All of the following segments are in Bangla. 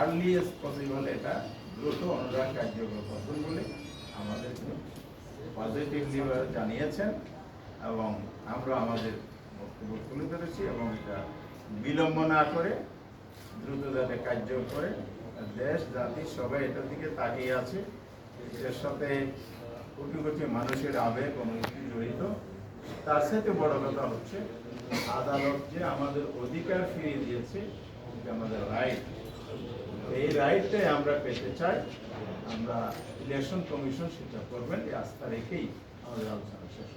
আর্লিয়েস্ট পসিবল এটা দ্রুত অনুদান কার্যকর করবেন বলে আমাদের পজিটিভলি জানিয়েছেন এবং আমরা আমাদের বক্তব্য তুলে ধরেছি এবং এটা বিলম্ব না করে দ্রুত যাতে কার্য করে দেশ, জাতি সবাই এটার দিকে তাকিয়ে আছে। এর সাথে কোটি কোটি মানুষের আবেগ অনুভূতি জড়িত। তার সাথে বড় কথা হচ্ছে, আদালত যে আমাদের অধিকার ফিরিয়ে দিয়েছে আমাদের রাইট এই রাইটটাই আমরা পেতে চাই আমরা ইলেকশন কমিশন সেটা করবেন এই আস্থা রেখেই আমাদের আলোচনা শেষ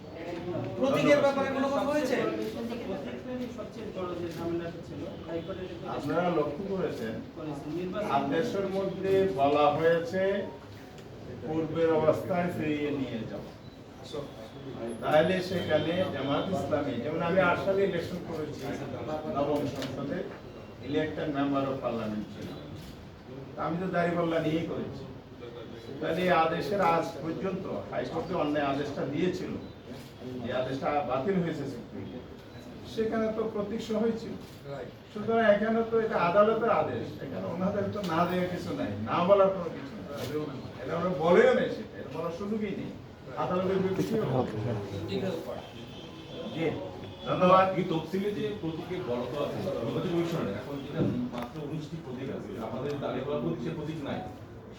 আপনারা লক্ষ্য করেছেন আদেশের মধ্যে বলা হয়েছে পূর্বের অবস্থায় ফিরিয়ে নিয়ে যাও। তাহলে সেখানে জামাত ইসলামী যেমন আমি আট সালে ইলেকশন করেছি নবম সংসদে ইলেকটেড মেম্বার অফ পার্লামেন্ট ছিল। আমি তো দাঁড়িপাল্লা নিয়েই করেছি। তাহলে এই আদেশের আজ পর্যন্ত হাইকোর্টে অন্যায় আদেশটা দিয়েছিল। যে আদেশটা বাতিল হয়েছে সেখানে তো প্রতীক সহই ছিল। সুতরাং এখানে তো এটা আদালতের আদেশ। এখানে ওনাদের তো না দেওয়া কিছু নাই, না বলার কোনো কিছু এটা ওরা বলেও নেই সেটা। বলার সুযোগই নেই। আদালতের ধন্যবাদ। এই তফসিলে যে প্রতীকের বরাদ্দ আছে কমিশনের এখন যেটা মাত্র উনিশটি প্রতীক আছে আমাদের প্রতীক সে প্রতীক নাই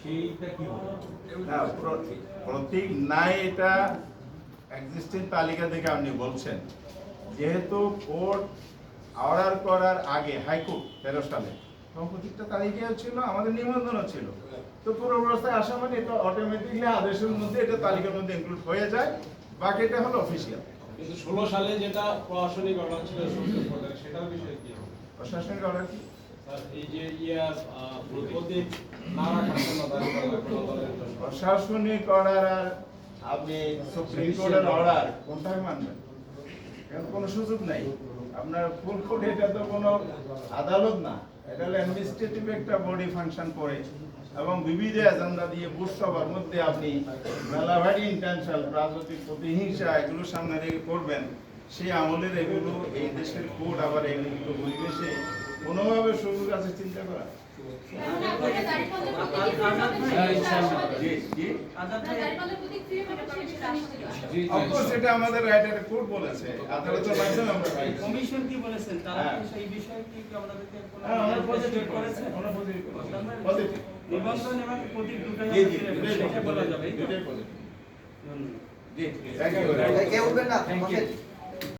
সেইটা কি হবে? প্রতীক নাই এটা এক্সিস্টিং তালিকা থেকে আপনি বলছেন। যেহেতু কোর্ট অর্ডার করার আগে হাইকোর্ট তেরো সালে তখন প্রতীকটা তালিকাও ছিল আমাদের নিবন্ধনও ছিল। তো পুরো অবস্থায় আসা মানে এটা অটোমেটিকলি আদেশের মধ্যে এটা তালিকার মধ্যে ইনক্লুড হয়ে যায় বাকিটা হলো অফিসিয়াল কিন্তু ষোলো সালে যেটা প্রশাসনিক অর্ডার ছিল সেটার বিষয়ে কি প্রশাসনিক অর্ডার কি? এই জন্য। প্রশাসনিক অর্ডার আর আপনি সুপ্রিম কোর্টের অর্ডার কোনটাই মানবেন? এর কোনো সুযোগ নাই। আপনার ফুল কোর্ট এটা তো কোনো আদালত না। এটা হলো অ্যাডমিনিস্ট্রেটিভ একটা বডি ফাংশন করে এবং বিবিধ এজেন্ডা দিয়ে বুথ মধ্যে আপনি মেলাভারি ইন্টেনশন রাজনৈতিক প্রতিহিংসা এগুলো সামনে রেখে করবেন। সেই আমলের এগুলো এই দেশের কোর্ট আবার এগুলো পরিবেশে কোনোভাবে সুযোগ আছে চিন্তা করা। জি জি অফকোর্স এটা আমাদের কোর্ট বলেছে। আমরা কমিশন কি বলেছেন? তারা। সেই বিষয়ে কি কি আমাদেরকে হ্যাঁ, আমরা আমরা করেছি। নিবন্ধন এবং প্রতীক আমাদের বলা যাবে। দুটোই। ধন্যবাদ। জি, very much.